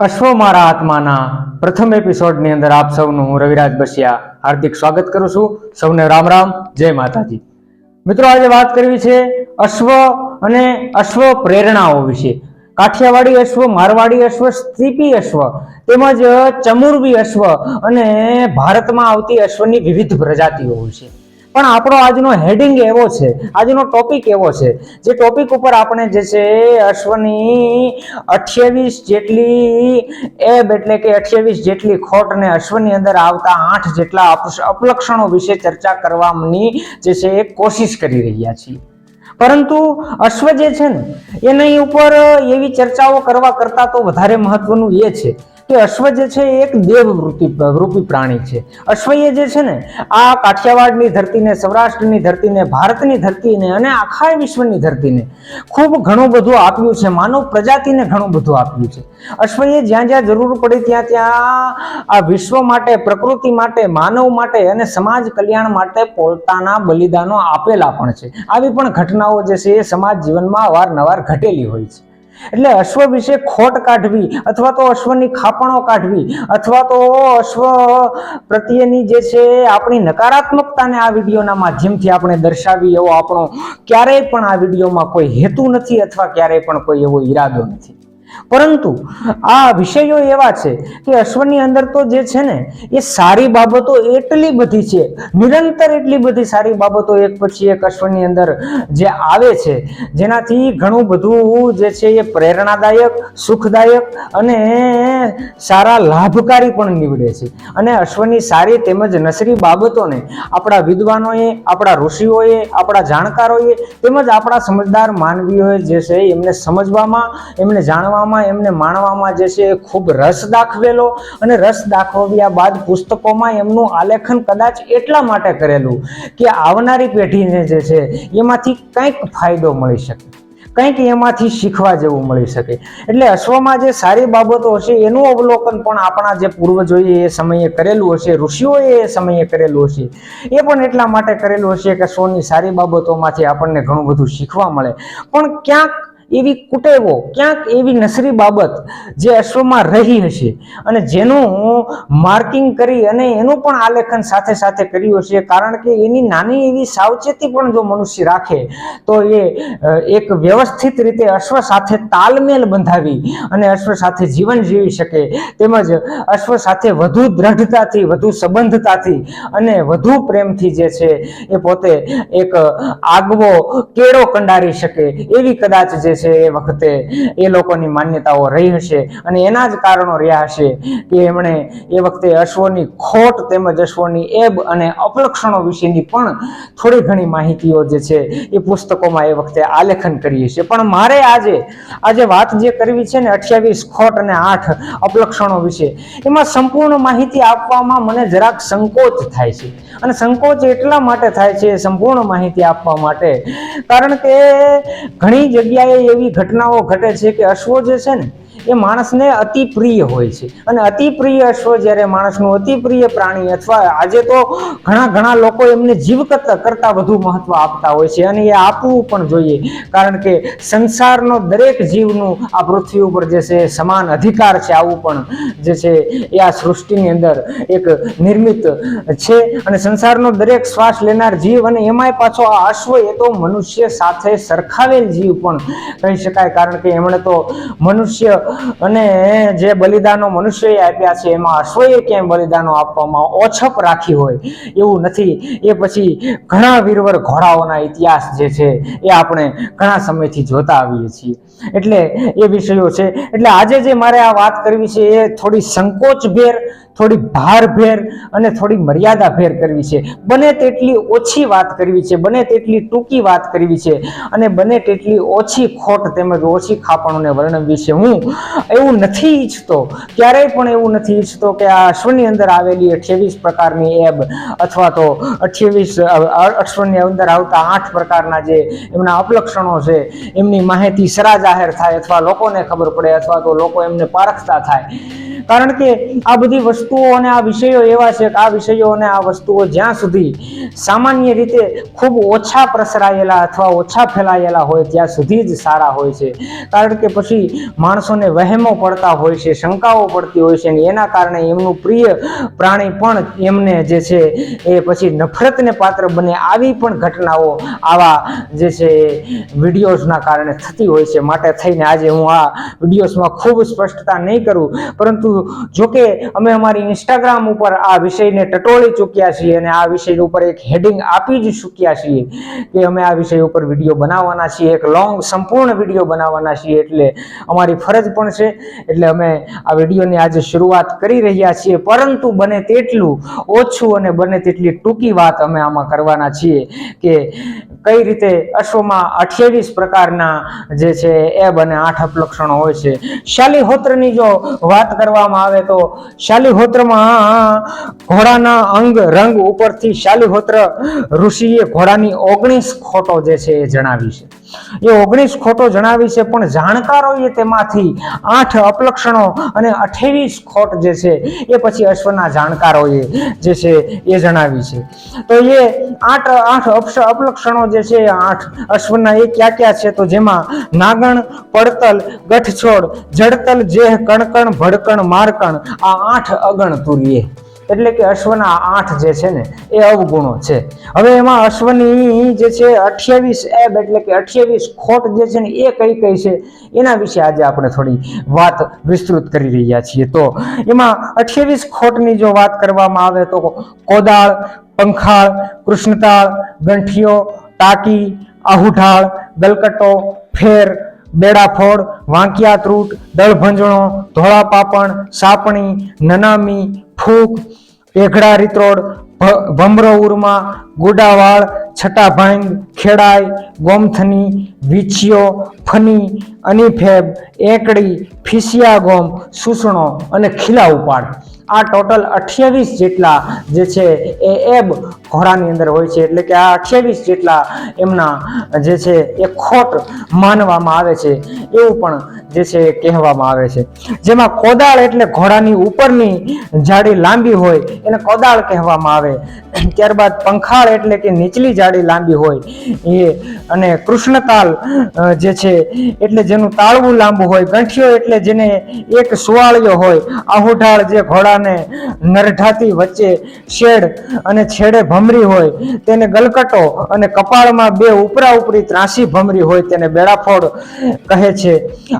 અશ્વ મારા આત્માના પ્રથમ એપિસોડની અંદર આપ સૌનું હું રવિરાજ બસિયા હાર્દિક સ્વાગત કરું છું. સૌને રામ રામ, જય માતાજી. મિત્રો, આજે વાત કરવી છે અશ્વ અને અશ્વ પ્રેરણાઓ વિશે. કાઠિયાવાડી અશ્વ, મારવાડી અશ્વ, સ્ત્રીપી અશ્વ, તેમજ ચમુરવી અશ્વ અને ભારતમાં આવતી અશ્વની વિવિધ પ્રજાતિઓ વિશે પણ આપણો આજનો હેડિંગ એવો છે, આજનો ટોપિક એવો છે, જે ટોપિક ઉપર આપણે જે છે અશ્વની અઠ્યાવીસ જેટલી એબ એટલે કે અઠ્યાવીસ જેટલી ખોટ અને અશ્વની અંદર આવતા આઠ જેટલા અપલક્ષણો વિશે ચર્ચા કરવાની જે છે એ કોશિશ કરી રહ્યા છીએ. પરંતુ અશ્વ જે છે ને, એની ઉપર એવી ચર્ચાઓ કરવા કરતા તો વધારે મહત્વનું એ છે કે અશ્વ જે છે એ એક દેવ વૃત્તિ રૂપી પ્રાણી છે. અશ્વએ જે છે ને, આ કાઠિયાવાડની ધરતીને, સૌરાષ્ટ્રની ધરતીને, ભારતની ધરતીને અને આખા વિશ્વની ધરતીને ખૂબ ઘણું બધું આપ્યું છે. માનવ પ્રજાતિને ઘણું બધું આપ્યું છે. અશ્વએ જ્યાં જ્યાં જરૂર પડી ત્યાં ત્યાં આ વિશ્વ માટે, પ્રકૃતિ માટે, માનવ માટે અને સમાજ કલ્યાણ માટે પોતાના બલિદાનો આપેલા પણ છે. આવી પણ ઘટનાઓ જે છે એ સમાજ જીવનમાં અવારનવાર ઘટેલી હોય છે. એટલે અશ્વ વિશે ખોટ કાઢવી અથવા તો અશ્વની ખાપણો કાઢવી અથવા તો અશ્વ પ્રત્યેની જે છે આપણી નકારાત્મકતાને આ વિડીયોના માધ્યમથી આપણે દર્શાવી એવો આપણો ક્યારેય પણ આ વિડીયોમાં કોઈ હેતુ નથી અથવા ક્યારેય પણ કોઈ એવો ઈરાદો નથી. પરંતુ આ વિષયો એવા છે કે અશ્વની અંદર તો જે છે ને, એ સારી બાબતો એટલી બધી છે, નિરંતર એટલી બધી સારી બાબતો એક પછી એક અશ્વની અંદર જે આવે છે, જેનાથી ઘણું બધું જે છે એ પ્રેરણાદાયક, સુખદાયક અને સારા લાભકારી પણ નીવડે છે. અને અશ્વની સારી તેમજ નસરી બાબતોને આપણા વિદ્વાનોએ, આપણા ઋષિઓએ, આપણા જાણકારોએ તેમજ આપણા સમજદાર માનવીઓએ જે છે એમને સમજવામાં, એમને જાણવામાં એમને માણવામાં જે છે એ ખૂબ રસ દાખવેલો અને રસ દાખવ્યા બાદ પુસ્તકોમાં એમનું આલેખન કદાચ એટલા માટે કરેલું કે આવનારી પેઢીને જે છે એમાંથી કંઈક ફાયદો મળી શકે, કંઈક એમાંથી શીખવા જેવું મળી શકે. એટલે અશ્વમાં જે સારી બાબતો હશે એનું અવલોકન પણ આપણા જે પૂર્વજોએ એ સમયે કરેલું હશે, ઋષિઓએ એ સમયે કરેલું હશે, એ પણ એટલા માટે કરેલું હશે કે સોની સારી બાબતોમાંથી આપણને ઘણું બધું શીખવા મળે. પણ ક્યાંક એવી કુટેવો, ક્યાંક એવી નસરી બાબત જે અશ્વમાં રહી હશે. અને જેનું માર્કિંગ કરી અને એનું પણ આલેખન સાથે સાથે કર્યું હશે. કારણ કે એની નાની એવી સાવચેતી પણ જો મનુષ્ય રાખે, તો એ એક વ્યવસ્થિત રીતે અશ્વ સાથે તાલમેલ બંધાવી અને અશ્વ સાથે જીવન જીવી શકે. તેમજ અશ્વ સાથે વધુ દ્રઢતાથી, વધુ સંબંધતાથી અને વધુ પ્રેમથી જે છે, એ પોતે એક આગવો કેળો કંડારી શકે. એવી કદાચ જે છે એ વખતે એ લોકોની માન્યતાઓ રહી હશે અને એના જ કારણો રહ્યા હશે કે એમણે એ વખતે અશ્વની ખોટ તેમજ અશ્વની એબ અને અપલક્ષણો વિશેની પણ થોડી ઘણી માહિતીઓ જે છે એ પુસ્તકોમાં એ વખતે આલેખન કરી હશે પણ મારે આજે આજે વાત જે કરવી છે ને અઠ્યાવીસ ખોટ અને આઠ અપલક્ષણો વિશે, એમાં સંપૂર્ણ માહિતી આપવામાં મને જરાક સંકોચ થાય છે. અને સંકોચ એટલા માટે થાય છે, સંપૂર્ણ માહિતી આપવા માટે, કારણ કે ઘણી જગ્યાએ એવી ઘટનાઓ ઘટે છે કે અશ્વો જે છે ને એ માણસને અતિ પ્રિય હોય છે. અને અતિ પ્રિય અશ્વ જ્યારે માણસનું અતિ પ્રિય પ્રાણી અથવા આજે તો ઘણા ઘણા લોકો એમને જીવ કરતા વધુ મહત્વ આપતા હોય છે અને એ આપવું પણ જોઈએ. કારણ કે સંસારનો દરેક જીવનું આ પૃથ્વી ઉપર જે છે સમાન અધિકાર છે આવું પણ જે છે એ આ સૃષ્ટિની અંદર એક નિર્મિત છે. અને સંસારનો દરેક શ્વાસ લેનાર જીવ અને એમાંય પાછો આ અશ્વ એ તો મનુષ્ય સાથે સરખાવેલ જીવ પણ કહી શકાય. કારણ કે એમણે તો મનુષ્ય અને જે બલિદાનો મનુષ્યએ આપ્યા છે, એમાં અશ્વએ ક્યાંય બલિદાનો આપવામાં ઓછપ રાખી હોય? એવું નથી. એ પછી ઘણા વીરવર ઘોડાઓના ઇતિહાસ જે છે, એ આપણે ઘણા સમયથી જોતા આવીએ છીએ. એટલે એ વિષયો છે. એટલે આજે જે મારે આ વાત કરવી છે, એ થોડી સંકોચભેર થોડી ભારભેર અને થોડી મર્યાદા ભેર કરવી છે. બને તેટલી ઓછી વાત કરવી છે, બને તેટલી ટૂંકી વાત કરવી છે અને બને તેટલી ઓછી ખોટ તેમજ ઓછી ખાપણોને વર્ણવવી છે. હું એવું નથી ઈચ્છતો, ક્યારેય પણ એવું નથી ઈચ્છતો કે આ અશ્વની અંદર આવેલી અઠ્યાવીસ પ્રકારની એબ અથવા તો અઠ્યાવીસ, અશ્વની અંદર આવતા આઠ પ્રકારના જે એમના અપલક્ષણો છે, એમની માહિતી સરા જાહેર થાય અથવા લોકોને ખબર પડે અથવા તો લોકો એમને પારખતા થાય. કારણ કે આ બધી વસ્તુઓ અને આ વિષયો એવા છે કે આ વિષયો અને આ વસ્તુઓ જ્યાં સુધી સામાન્ય રીતે ખૂબ ઓછા પ્રસરાયેલા અથવા ઓછા ફેલાયેલા હોય ત્યાં સુધી જ સારા હોય છે. કારણ કે પછી માણસોને વહેમો પડતા હોય છે, શંકાઓ પડતી હોય છે અને એના કારણે એમનું પ્રિય પ્રાણી પણ એમને જે છે એ પછી નફરતને પાત્ર બને આવી પણ ઘટનાઓ આવા જે છે વિડીયોઝના કારણે થતી હોય છે. માટે થઈને આજે હું આ વિડીયોઝમાં ખૂબ સ્પષ્ટતા નહીં કરું, પરંતુ જોકે અમે અમારી ઇન્સ્ટાગ્રામ ઉપર આ વિષયને ટટોળી ચૂક્યા છીએ અને આ વિષય ઉપર એક હેડિંગ આપી જ ચૂક્યા છીએ કે અમે આ વિષય ઉપર વીડિયો બનાવવાના છીએ, એક લોંગ સંપૂર્ણ વીડિયો બનાવવાના છીએ. એટલે અમારી ફરજ પણ છે. એટલે અમે આ વિડીયોની આજે શરૂઆત કરી રહ્યા છીએ. પરંતુ બને તેટલું ઓછું અને બને તેટલી ટૂંકી વાત અમે આમાં કરવાના છીએ કે કઈ રીતે અશ્વમાં અઠ્યાવીસ પ્રકારના જે છે એબ અને આઠ અપલક્ષણો હોય છે. શાલિહોત્રની જો વાત કરવામાં આવે તો શાલિહોત્રમાં ઘોડાના અંગ રંગ ઉપરથી શાલીહોત્ર ઋષિએ ઘોડાની ઓગણીસ ખોટો જે છે એ જણાવી છે. એ ઓગણીસ ખોટો જણાવી છે પણ જાણકારોએ તેમાંથી આઠ અપલક્ષણો અને અઠ્યાવીસ ખોટ જે છે એ પછી અશ્વના જાણકારોએ જે છે એ જણાવી છે. તો એ આઠ આઠ અપલક્ષણો જે છે, આઠ અશ્વના એ ક્યાં ક્યાં છે તો જેમાં નાગણ, પડતલ, ગઠછોડ, જડતલ, જેહ, કણકણ, ભડકણ, મારકણ, આ આઠ અગણ તુર્ય એટલે કે અશ્વના આઠ જે છે ને, એ અવગુણો છે. હવે એમાં અશ્વની જે છે, અઠ્યાવીસ એબ એટલે કે અઠ્યાવીસ ખોટ જે છે ને, એ કઈ કઈ છે, એના વિશે આજે આપણે થોડી વાત વિસ્તૃત કરી રહ્યા છીએ. તો એમાં અઠ્યાવીસ ખોટની જો વાત કરવામાં આવે તો કોદાળ, પંખાળ, કૃષ્ણતાળ, ગંઠિયો ટાંકી, આહુઢાળ ગલકટો ફેર, બેડાફોડ વાંકિયા ત્રૂટ દળભંજણો ધોળા પાપણ સાપણી, નનામી, ફૂક, એઘડા રીતરોડ ભમરો ઉર્મા ગુડાવાળ છટાભાંગ ખેડાઈ, ગોમથની, વીછીઓ, ફની, અનીફેબ, એકડી, ફિસિયા ગોમ, સૂસણો અને ખીલા ઉપાડ. આ ટોટલ અઠ્યાવીસ જેટલા જે છે એ એબ ઘોડાની અંદર હોય છે. એટલે કે આ અઠ્યાવીસ જેટલા એમના જે છે એ ખોટ માનવામાં આવે છે. એવું પણ જે છે એ કહેવામાં આવે છે. જેમાં કોદાળ એટલે ઘોડાની ઉપરની જાડી લાંબી હોય એને કોદાળ કહેવામાં આવે. ત્યારબાદ પંખાળ એટલે કે નીચલી જાડી લાંબી હોય. એ અને કૃષ્ણતાલ જે છે એટલે જેનું તાળવું લાંબુ હોય. ગંઠિયો એટલે જેને એક સુવાળિયો હોય. આહુઢાળ જે ઘોડાને નરઢાતી વચ્ચે શેડ અને છેડે ભમરી હોય, તેને ગલકટો અને કપાળમાં બે ઉપરા ઉપરી ત્રાસી ભમરી હોય તેને બેડાફોડ કહે છે.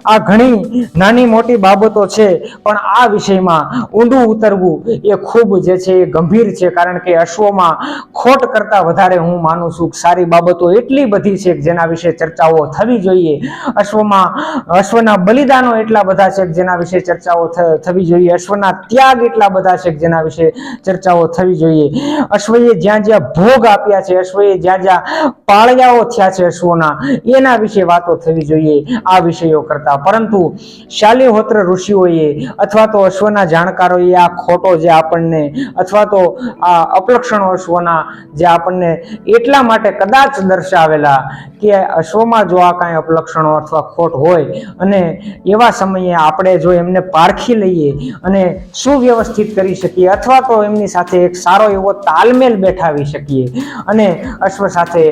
આ ઘણી નાની મોટી બાબતો છે, પણ આ વિષયમાં ઊંડું ઉતરવું એ ખૂબ જે છે એ ગંભીર છે, કારણ કે અશ્વમાં ખોટ કરતા વધારે હું માનું છું સારી બાબતો એટલી બધી છે જેના વિશે ચર્ચાઓ થવી જોઈએ. અશ્વમાં, અશ્વના બલિદાનો એટલા બધા છે કે જેના વિશે ચર્ચાઓ થવી જોઈએ. અશ્વના ત્યાગ એટલા બધા છે જેના વિશે ચર્ચાઓ થવી જોઈએ. અશ્વએ જ્યાં જ્યાં ભોગ આપ્યા છે, અશ્વએ જ્યાં જ્યાં પાળિયાઓ થયા છે અશ્વના, એના વિશે વાતો થવી જોઈએ, આ વિષયો કરતા. પરંતુ શાલિહોત્ર ઋષિઓએ અથવા તો અશ્વના જાણકારોએ આ ખોટો જે આપણને, અથવા તો આ અપલક્ષણો અશ્વના જે આપણને એટલા માટે કદાચ દર્શાવેલા કે અશ્વમાં જો આ કાંઈ અપલક્ષણો અથવા ખોટ હોય અને એવા સમયે આપણે જો એમને પારખી લઈએ અને સુવ્યવસ્થિત કરી શકીએ અથવા તો એમની સાથે એક સારો એવો તાલમેલ બેઠાવી શકીએ. અને અશ્વ સાથે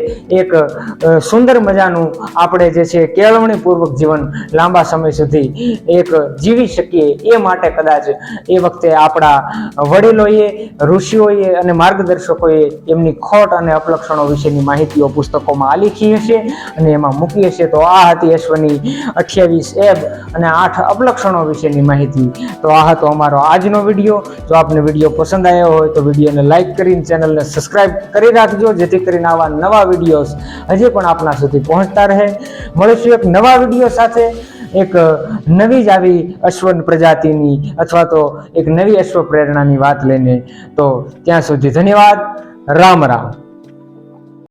એક સુંદર મજાનું આપણે જે છે કેળવણીપૂર્વક જીવન લાંબા સમય સુધી એક જીવી શકીએ એ માટે કદાચ એ વખતે આપણા વડીલોએ, ઋષિઓએ અને માર્ગદર્શકોએ એમની ખોટ અને અપલક્ષણો વિશેની માહિતીઓ પુસ્તકોમાં આલેખી હશે અને એમાં મૂકી હશે. તો આ હતી અશ્વની અઠ્યાવીસ એબ અને આઠ અપલક્ષણો વિશેની માહિતી. તો આ હતો અમારો આજનો વીડિયો. જો આપને વીડિયો પસંદ આવ્યો હોય તો વિડીયોને લાઈક કરીને ચેનલને સબસ્ક્રાઇબ કરી રાખજો, જેથી કરીને આવા નવા વિડીયોઝ હજી પણ આપના સુધી પહોંચતા રહે. મળીશું એક નવા વીડિયો સાથે. એક નવી જ આવી અશ્વન પ્રજાતિની અથવા તો એક નવી અશ્વ પ્રેરણાની વાત લઈને. તો ત્યાં સુધી ધન્યવાદ. રામ રામ.